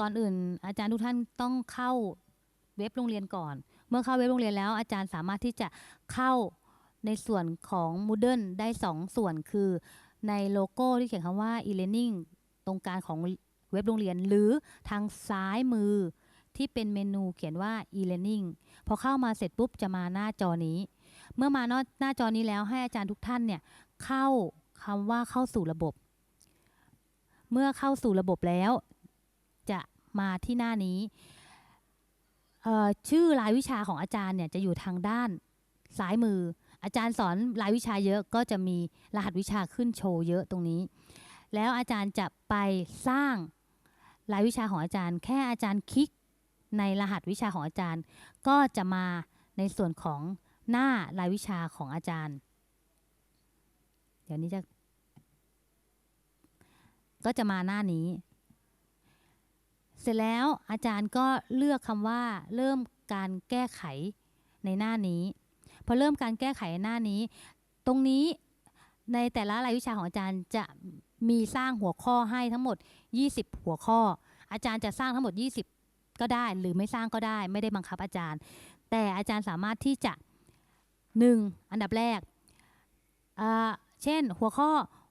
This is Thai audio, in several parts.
ก่อนอื่น อาจารย์ทุกท่านต้องเข้าเว็บโรงเรียนก่อน เมื่อเข้าเว็บโรงเรียนแล้ว อาจารย์สามารถที่จะเข้าในส่วนของ Moodle ได้ 2 ส่วนคือในโลโก้ที่เขียนคำว่า e-learning ตรงกลางของเว็บโรงเรียน หรือทางซ้ายมือที่เป็นเมนูเขียนว่า e-learning พอเข้ามาเสร็จปุ๊บจะมาหน้าจอนี้ เมื่อมาหน้าจอนี้แล้วให้อาจารย์ทุกท่านเนี่ยเข้าคำว่าเข้าสู่ระบบ เมื่อเข้าสู่ระบบแล้ว มาที่หน้านี้ ชื่อรายวิชาของอาจารย์เนี่ยจะอยู่ทางด้านซ้ายมือ อาจารย์สอนรายวิชาเยอะก็จะมีรหัสวิชาขึ้นโชว์เยอะตรงนี้ แล้วอาจารย์จะไปสร้างรายวิชาของอาจารย์ แค่อาจารย์คลิกในรหัสวิชาของอาจารย์ ก็จะมาในส่วนของหน้ารายวิชาของอาจารย์ เดี๋ยวนี้จะ ก็จะมาหน้านี้ เสร็จแล้วอาจารย์ก็เลือกคำว่าเริ่มการแก้ไขในหน้านี้ พอเริ่มการแก้ไขในหน้านี้ ตรงนี้ในแต่ละรายวิชาของอาจารย์จะมีสร้างหัวข้อให้ทั้งหมด 20 หัวข้อ อาจารย์จะสร้างทั้งหมด 20 ก็ได้หรือไม่สร้างก็ได้ ไม่ได้บังคับอาจารย์ แต่อาจารย์สามารถที่จะ 1. อันดับแรก เช่นหัวข้อ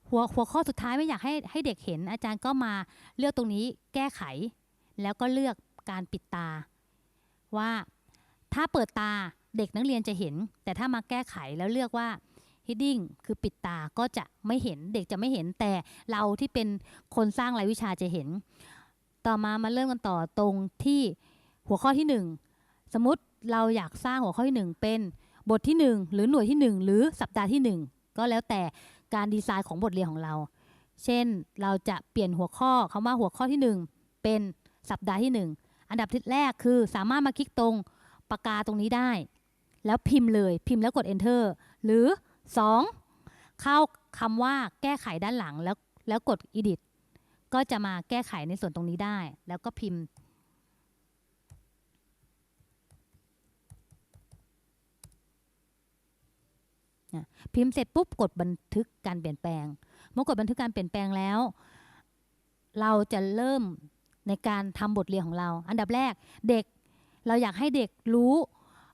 หัวหัวข้อสุดท้ายไม่อยากให้ให้เด็กเห็น อาจารย์ก็มาเลือกตรงนี้แก้ไข แล้วก็เลือกการปิดตา ว่าถ้าเปิดตาเด็กนักเรียนจะเห็น แต่ถ้ามาแก้ไขแล้วเลือกว่า hiding คือปิดตาก็จะไม่เห็นเด็กจะไม่เห็นแต่เราที่เป็นคนสร้างรายวิชาจะเห็น ต่อมามาเริ่มกันต่อตรงที่หัวข้อที่หนึ่งสมมติเราอยากสร้างหัวข้อที่หนึ่งเป็นบทที่หนึ่งหรือหน่วยที่หนึ่งหรือสัปดาห์ที่หนึ่งก็แล้วแต่การดีไซน์ของบทเรียนของเรา เช่นเราจะเปลี่ยนหัวข้อคำว่าหัวข้อที่หนึ่งเป็น สัปดาห์ที่หนึ่งอันดับที่แรกคือสามารถมาคลิกตรงปากกาตรงนี้ได้ แล้วพิมพ์เลยพิมพ์แล้วกด enter หรือ 2. เข้าคำว่าแก้ไขด้านหลังแล้วแล้วกด edit ก็จะมาแก้ไขในส่วนตรงนี้ได้ แล้วก็พิมพ์พิมพ์เสร็จปุ๊บกดบันทึกการเปลี่ยนแปลง เมื่อกดบันทึกการเปลี่ยนแปลงแล้ว เราจะเริ่ม ในการทำบทเรียนของเรา อันดับแรกเด็กเราอยากให้เด็กรู้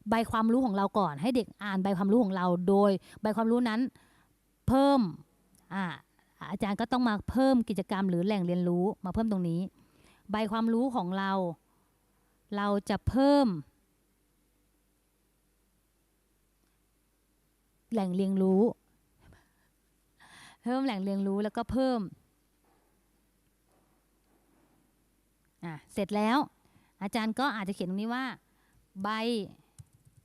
ใบความรู้ของเราก่อน ให้เด็กอ่านใบความรู้ของเราโดย ใบความรู้นั้นเพิ่มอ่าอาจารย์ก็ต้องมาเพิ่มกิจกรรมหรือแหล่งเรียนรู้มาเพิ่มตรงนี้ ใบความรู้ของเรา เราจะเพิ่ม แหล่งเรียนรู้ เพิ่มแหล่งเรียนรู้แล้วก็เพิ่มอะ เสร็จแล้ว อาจารย์ก็อาจจะเขียนตรงนี้ว่า ใบ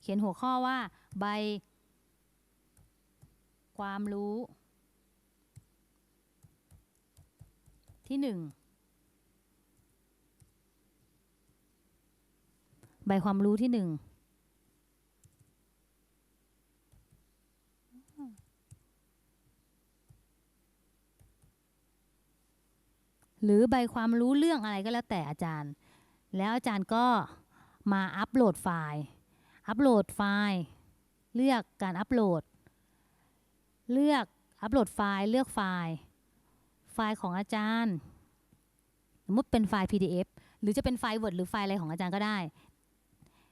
เขียนหัวข้อว่า ใบ ความรู้ ที่หนึ่งใบความรู้ที่หนึ่ง หรือใบความรู้เรื่องอะไรก็แล้วแต่อาจารย์ แล้วอาจารย์ก็มาอัปโหลดไฟล์ อัปโหลดไฟล์ เลือกการอัปโหลด เลือกอัปโหลดไฟล์ เลือกไฟล์ ไฟล์ของอาจารย์ สมมติเป็นไฟล์ PDF หรือจะเป็นไฟล์ Word หรือไฟล์อะไรของอาจารย์ก็ได้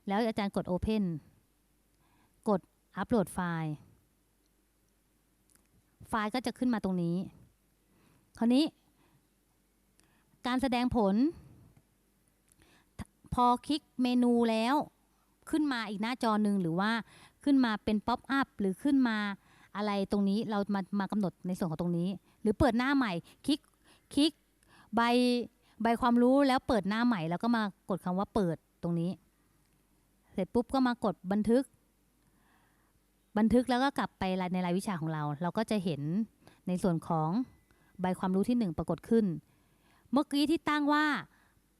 แล้วอาจารย์กด Open กดอัปโหลดไฟล์ ไฟล์ก็จะขึ้นมาตรงนี้ คราวนี้ การแสดงผล พอคลิกเมนูแล้วขึ้นมาอีกหน้าจอหนึ่งหรือว่าขึ้นมาเป็นป๊อปอัพหรือขึ้นมาอะไรตรงนี้เรามามากำหนดในส่วนของตรงนี้ หรือเปิดหน้าใหม่คลิกคลิกใบใบความรู้แล้วเปิดหน้าใหม่แล้วก็มากดคำว่าเปิดตรงนี้ เสร็จปุ๊บก็มากดบันทึก บันทึกแล้วก็กลับไปในรายวิชาของเรา เราก็จะเห็นในส่วนของใบความรู้ที่หนึ่งปรากฏขึ้น เมื่อกี้ที่ตั้งว่า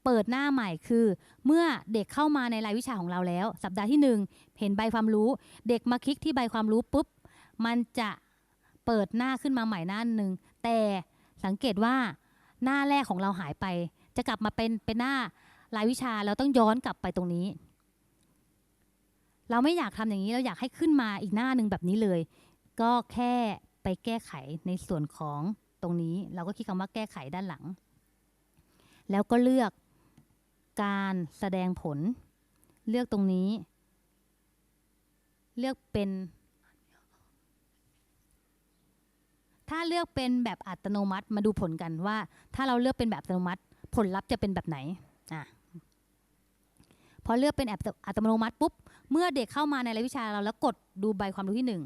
เปิดหน้าใหม่คือ เมื่อเด็กเข้ามาในรายวิชาของเราแล้ว สัปดาห์ที่หนึ่งเห็นใบความรู้ เด็กมาคลิกที่ใบความรู้ปุ๊บ มันจะเปิดหน้าขึ้นมาใหม่หน้าหนึ่งแต่สังเกตว่าหน้าแรกของเราหายไป จะกลับมาเป็นเป็นหน้ารายวิชาเราต้องย้อนกลับไปตรงนี้ เราไม่อยากทำอย่างนี้เราอยากให้ขึ้นมาอีกหน้าหนึ่งแบบนี้เลย ก็แค่ไปแก้ไขในส่วนของตรงนี้ เราก็คิดคำว่าแก้ไขด้านหลัง แล้วก็เลือกการแสดงผล เลือกตรงนี้ เลือกเป็น ถ้าเลือกเป็นแบบอัตโนมัติมาดูผลกันว่า ถ้าเราเลือกเป็นแบบอัตโนมัติ ผลลัพธ์จะเป็นแบบไหนอะพอเลือกเป็นแบบอัตโนมัติปุ๊บ เมื่อเด็กเข้ามาในรายวิชาเราแล้วกดดูใบความรู้ที่หนึ่ง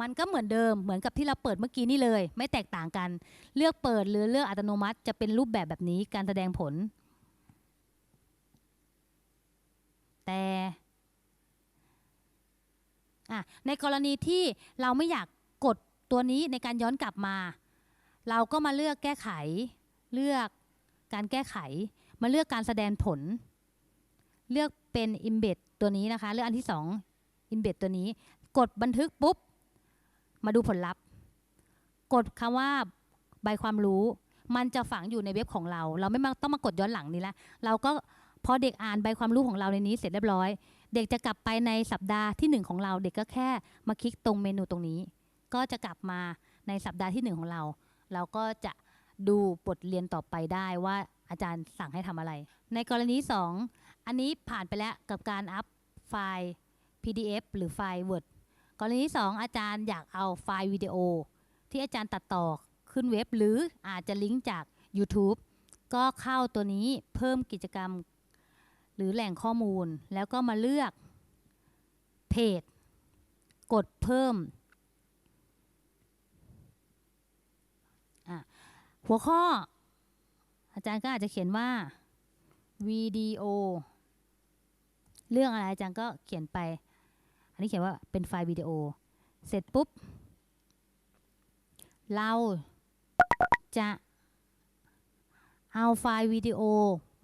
มันก็เหมือนเดิมเหมือนกับที่เราเปิดเมื่อกี้นี่เลย ไม่แตกต่างกัน เลือกเปิดหรือเลือกอัตโนมัติ จะเป็นรูปแบบแบบนี้การแสดงผล แต่ในกรณีที่เราไม่อยากกดตัวนี้ในการย้อนกลับมา เราก็มาเลือกแก้ไข เลือกการแก้ไข มาเลือกการแสดงผล เลือกเป็น embed ตัวนี้นะคะ เลือกอันที่สอง embed ตัวนี้ กดบันทึกปุ๊บ มาดูผลลัพธ์ กดคำว่าใบความรู้ มันจะฝังอยู่ในเว็บของเรา เราไม่ต้องมากดย้อนหลังนี้ละเราก็พอเด็กอ่านใบความรู้ของเราในนี้เสร็จเรียบร้อย เด็กจะกลับไปในสัปดาห์ที่หนึ่งของเรา เด็กก็แค่มาคลิกตรงเมนูตรงนี้ ก็จะกลับมาในสัปดาห์ที่หนึ่งของเรา เราก็จะดูบทเรียนต่อไปได้ว่าอาจารย์สั่งให้ทำอะไร ในกรณีสองอันนี้ผ่านไปแล้วกับการอัพไฟล์ PDF หรือไฟล์ Word กรณีที่สองอาจารย์อยากเอาไฟล์วิดีโอ ที่อาจารย์ตัดต่อขึ้นเว็บ หรืออาจจะลิงก์จาก YouTube ก็เข้าตัวนี้เพิ่มกิจกรรม หรือแหล่งข้อมูล แล้วก็มาเลือกเพจ กดเพิ่ม หัวข้อ อาจารย์ก็อาจจะเขียนว่าวิดีโอเรื่องอะไรอาจารย์ก็เขียนไป อันนี้เขียนว่าเป็นไฟล์วิดีโอ เสร็จปุ๊บ เราจะเอาไฟล์วิดีโอ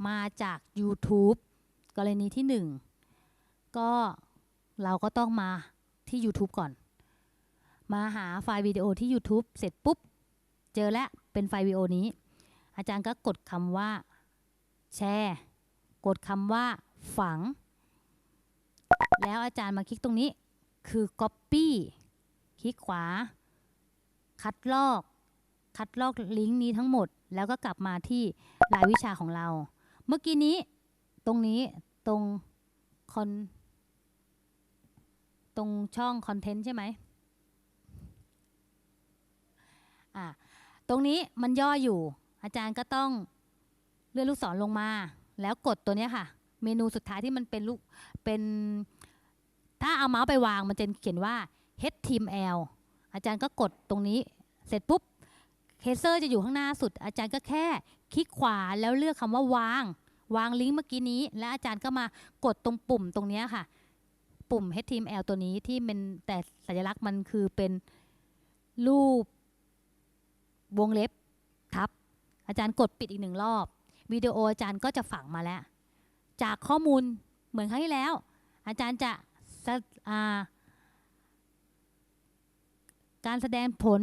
มาจาก YouTube กรณีที่หนึ่งก็เราก็ต้องมาที่ YouTube ก่อน มาหาไฟล์วิดีโอที่ YouTube เสร็จปุ๊บ เจอแล้วเป็นไฟล์วิดีโอนี้ อาจารย์ก็กดคำว่า แชร์ กดคำว่าฝัง แล้วอาจารย์มาคลิกตรงนี้ คือ Copy คลิกขวา คัดลอก คัดลอกลิงก์นี้ทั้งหมด แล้วก็กลับมาที่รายวิชาของเรา เมื่อกี้นี้ ตรงนี้ตรงคอนตรงช่องคอนเทนต์ใช่ไหมอะตรงนี้มันย่ออยู่ อาจารย์ก็ต้องเลื่อนลูกศรลงมา แล้วกดตัวนี้ค่ะ เมนูสุดท้ายที่มันเป็นลูกเป็น ถ้าเอาเมาส์ไปวางมันจะเขียนว่า HTML อาจารย์ก็กดตรงนี้เสร็จปุ๊บเคเซอร์จะอยู่ข้างหน้าสุด อาจารย์ก็แค่คลิกขวาแล้วเลือกคำว่าวาง วางลิงก์เมื่อกี้นี้ แล้วอาจารย์ก็มากดตรงปุ่มตรงนี้ค่ะ ปุ่ม HTML ตัวนี้ที่เป็นแต่สัญลักษณ์มันคือเป็นรูปวงเล็บทับ อาจารย์กดปิดอีกหนึ่งรอบวิดีโออาจารย์ก็จะฝังมาแล้ว จากข้อมูลเหมือนครั้งที่แล้ว อาจารย์จะ การแสดงผล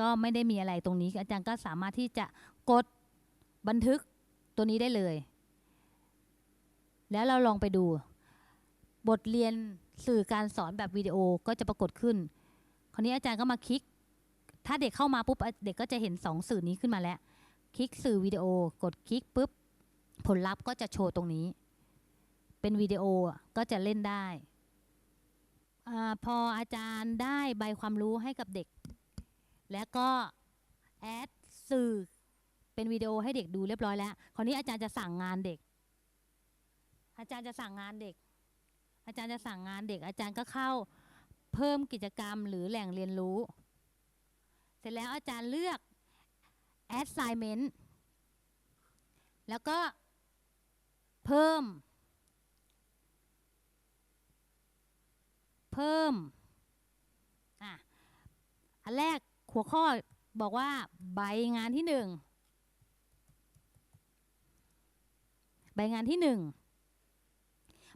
ก็ไม่ได้มีอะไรตรงนี้ อาจารย์ก็สามารถที่จะกดบันทึกตัวนี้ได้เลย แล้วเราลองไปดู บทเรียนสื่อการสอนแบบวิดีโอก็จะปรากฏขึ้น คราวนี้อาจารย์ก็มาคลิก ถ้าเด็กเข้ามาปุ๊บเด็กก็จะเห็นสองสื่อนี้ขึ้นมาแล้ว คลิกสื่อวิดีโอ กดคลิกปุ๊บ ผลลัพธ์ก็จะโชว์ตรงนี้ เป็นวิดีโอก็จะเล่นได้ อพออาจารย์ได้ใบความรู้ให้กับเด็ก แล้วก็แอดสื่อเป็นวิดีโอให้เด็กดูเรียบร้อยแล้ว คราวนี้อาจารย์จะสั่งงานเด็ก อาจารย์จะสั่งงานเด็ก อาจารย์จะสั่งงานเด็ก อาจารย์ก็เข้าเพิ่มกิจกรรมหรือแหล่งเรียนรู้ เสร็จแล้วอาจารย์เลือก assignment แล้วก็เพิ่ม เพิ่มอะอันแรกหัวข้อบอกว่าใบงานที่หนึ่งใบงานที่หนึ่ง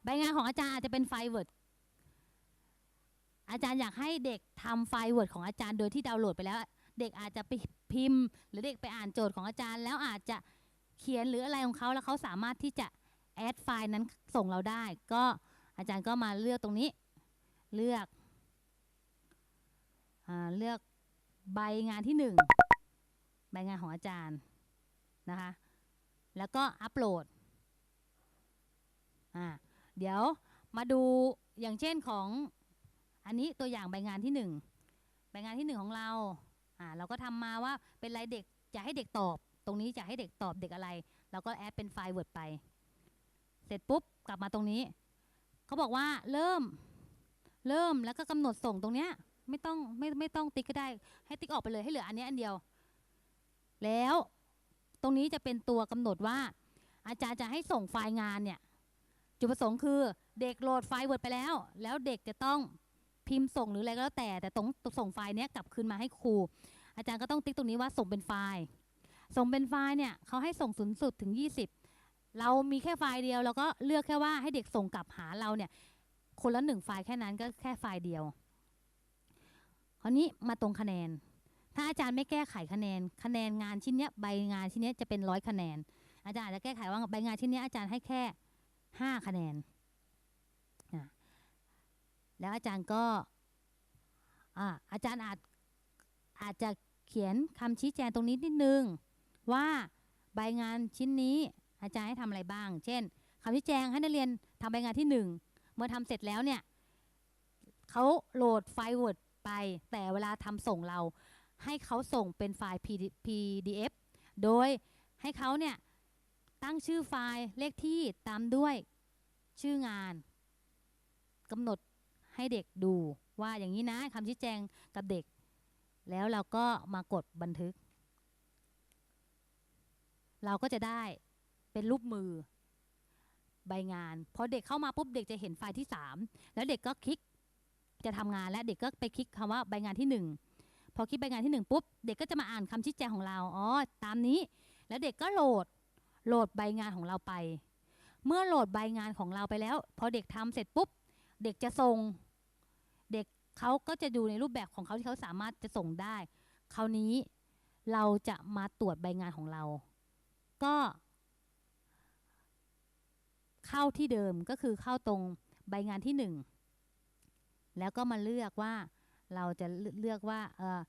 ใบงานของอาจารย์อาจจะเป็นไฟล์ Word อาจารย์อยากให้เด็กทำไฟล์ Word ของอาจารย์โดยที่ดาวน์โหลดไปแล้ว เด็กอาจจะไปพิมพ์ หรือเด็กไปอ่านโจทย์ของอาจารย์ แล้วอาจจะเขียนหรืออะไรของเขาแล้วเขาสามารถที่จะแอดไฟล์นั้นส่งเราได้ ก็อาจารย์ก็มาเลือกตรงนี้ เลือกอเลือกใบงานที่หนึ่งใบงานของอาจารย์นะคะ แล้วก็อัปโหลด อ่า เดี๋ยวมาดูอย่างเช่นของอันนี้ตัวอย่างใบงานที่หนึ่งใบงานที่หนึ่งของเรา อ่า เราก็ทำมาว่าเป็นไรเด็กจะให้เด็กตอบ ตรงนี้จะให้เด็กตอบเด็กอะไร เราก็แอดเป็นไฟล์ Word ไป เสร็จปุ๊บกลับมาตรงนี้ เขาบอกว่าเริ่ม เริ่มแล้วก็กำหนดส่งตรงเนี้ย ไม่ต้องไม่ไม่ต้องติ๊กก็ได้ ให้ติ๊กออกไปเลยให้เหลืออันนี้อันเดียว แล้วตรงนี้จะเป็นตัวกำหนดว่า อาจารย์จะให้ส่งไฟล์งานเนี่ย จุดประสงค์คือเด็กโหลดไฟล์ Word ไปแล้ว แล้วเด็กจะต้องพิมพ์ส่งหรืออะไรก็แล้วแต่ แต่ตรงส่งไฟล์เนี้ยกลับคืนมาให้ครู อาจารย์ก็ต้องติ๊กตรงนี้ว่าส่งเป็นไฟล์ ส่งเป็นไฟล์เนี่ยเขาให้ส่งสูงสุดถึง 20 เรามีแค่ไฟล์เดียวเราก็เลือกแค่ว่าให้เด็กส่งกลับหาเราเนี่ย คนละหนึ่งไฟล์แค่นั้นก็แค่ไฟล์เดียวคราวนี้มาตรงคะแนน ถ้าอาจารย์ไม่แก้ไขคะแนน คะแนนงานชิ้นนี้ใบงานชิ้นนี้จะเป็นร้อยคะแนน อาจารย์อาจจะแก้ไขว่าใบงานชิ้นนี้อาจารย์ให้แค่ห้าคะแนน แล้วอาจารย์ก็อาอาจารย์อาจอาจจะเขียนคำชี้แจงตรงนี้นิดนึง ว่าใบงานชิ้นนี้อาจารย์ให้ทำอะไรบ้าง เช่นคำชี้แจงให้นักเรียนทำใบงานที่หนึ่ง มื่อทำเสร็จแล้วเนี่ยเขาโหลดไฟล์ Word ไป แต่เวลาทำส่งเรา ให้เขาส่งเป็นไฟล์ PD PDF โดยให้เขาเนี่ยตั้งชื่อไฟล์เลขที่ตามด้วยชื่องานกำหนดให้เด็กดูว่าอย่างนี้นะคำชี้แจงกับเด็ก แล้วเราก็มากดบันทึก เราก็จะได้เป็นรูปมือ ใบงานพอเด็กเข้ามาปุ๊บเด็กจะเห็นไฟล์ที่ 3 แล้วเด็กก็คลิกจะทำงานและเด็กก็ไปคลิกคำว่าใบงานที่ 1 พอคลิกใบงานที่ 1 ปุ๊บ เด็กก็จะมาอ่านคำชี้แจงของเราอ๋อตามนี้ แล้วเด็กก็โหลดโหลดใบงานของเราไป เมื่อโหลดใบงานของเราไปแล้ว พอเด็กทำเสร็จปุ๊บ เด็กจะส่ง เด็กเขาก็จะดูในรูปแบบของเขาที่เขาสามารถจะส่งได้ คราวนี้เราจะมาตรวจใบงานของเรา ก็ เข้าที่เดิมก็คือเข้าตรงใบงานที่หนึ่งแล้วก็มาเลือกว่าเราจะเลือกว่าเออ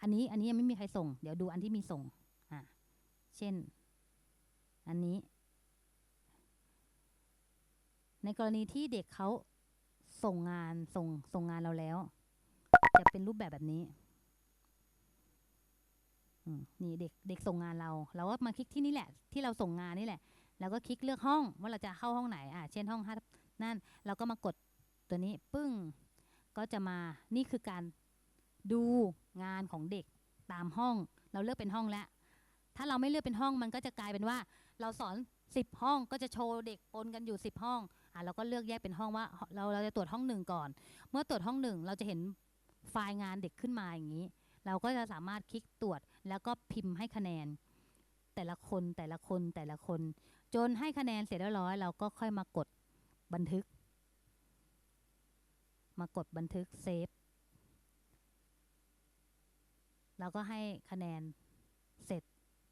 อันนี้อันนี้ยังไม่มีใครส่ง เดี๋ยวดูอันที่มีส่งอะเช่น อันนี้ ในกรณีที่เด็กเขาส่งงานส่งส่งงานเราแล้ว จะเป็นรูปแบบแบบนี้นี่เด็กเด็กส่งงานเรา เราก็มาคลิกที่นี่แหละ ที่เราส่งงานนี่แหละ แล้วก็คลิกเลือกห้องว่าเราจะเข้าห้องไหนอะเช่นห้องห้านั่นเราก็มากดตัวนี้ปึ้งก็จะมานี่คือการดูงานของเด็กตามห้อง เราเลือกเป็นห้องแล้ว ถ้าเราไม่เลือกเป็นห้องมันก็จะกลายเป็นว่า เราสอนสิบห้องก็จะโชว์เด็กปนกันอยู่สิบห้องอะเราก็เลือกแยกเป็นห้องว่า เราเราจะตรวจห้องหนึ่งก่อน เมื่อตรวจห้องหนึ่งเราจะเห็นไฟล์งานเด็กขึ้นมาอย่างนี้ เราก็จะสามารถคลิกตรวจแล้วก็พิมพ์ให้คะแนน แต่ละคนแต่ละคนแต่ละคน จนให้คะแนนเสร็จเรียบร้อย เราก็ค่อยมากดบันทึก มากดบันทึกเซฟเราก็ให้คะแนนเสร็จ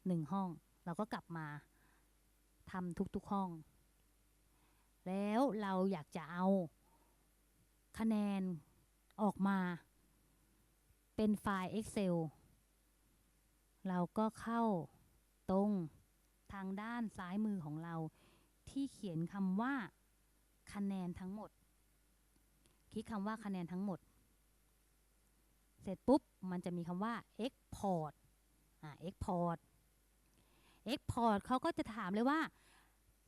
หนึ่งห้อง เราก็กลับมาทำทุกๆห้อง แล้วเราอยากจะเอาคะแนนออกมาเป็นไฟล์ Excel เราก็เข้าตรง ทางด้านซ้ายมือของเรา ที่เขียนคำว่าคะแนนทั้งหมด คลิกคำว่าคะแนนทั้งหมด เสร็จปุ๊บ มันจะมีคำว่า export อ่า export export เขาก็จะถามเลยว่า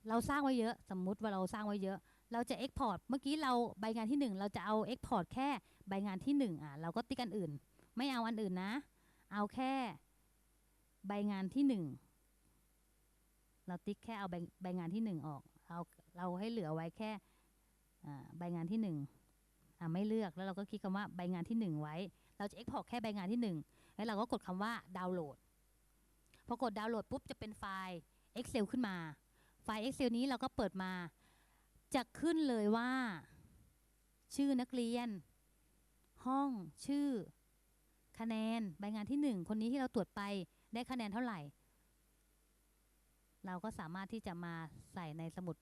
เราสร้างไว้เยอะ สมมุติว่าเราสร้างไว้เยอะ เราจะ export เมื่อกี้เราใบงานที่ 1 เราจะเอา export แค่ใบงานที่1อะเราก็ติ๊กอันอื่น ไม่เอาอันอื่นนะ เอาแค่ใบงานที่ 1 เราติ๊กแค่เอาใบงานที่1ออกเอาเราให้เหลือไว้แค่ใบงานที่1อ่าไม่เลือกแล้วเราก็คลิกคำว่าใบงานที่1ไว้ เราจะ export แค่ใบงานที่1แล้วเราก็กดคำว่าดาวน์โหลดพอกดดาวน์โหลดปุ๊บจะเป็นไฟล์ Excel ขึ้นมา ไฟล์ Excel นี้เราก็เปิดมา จะขึ้นเลยว่า ชื่อนักเรียน ห้องชื่อ คะแนนใบงานที่ 1 คนนี้ที่เราตรวจไปได้คะแนนเท่าไหร่ เราก็สามารถที่จะมาใส่ในสมุด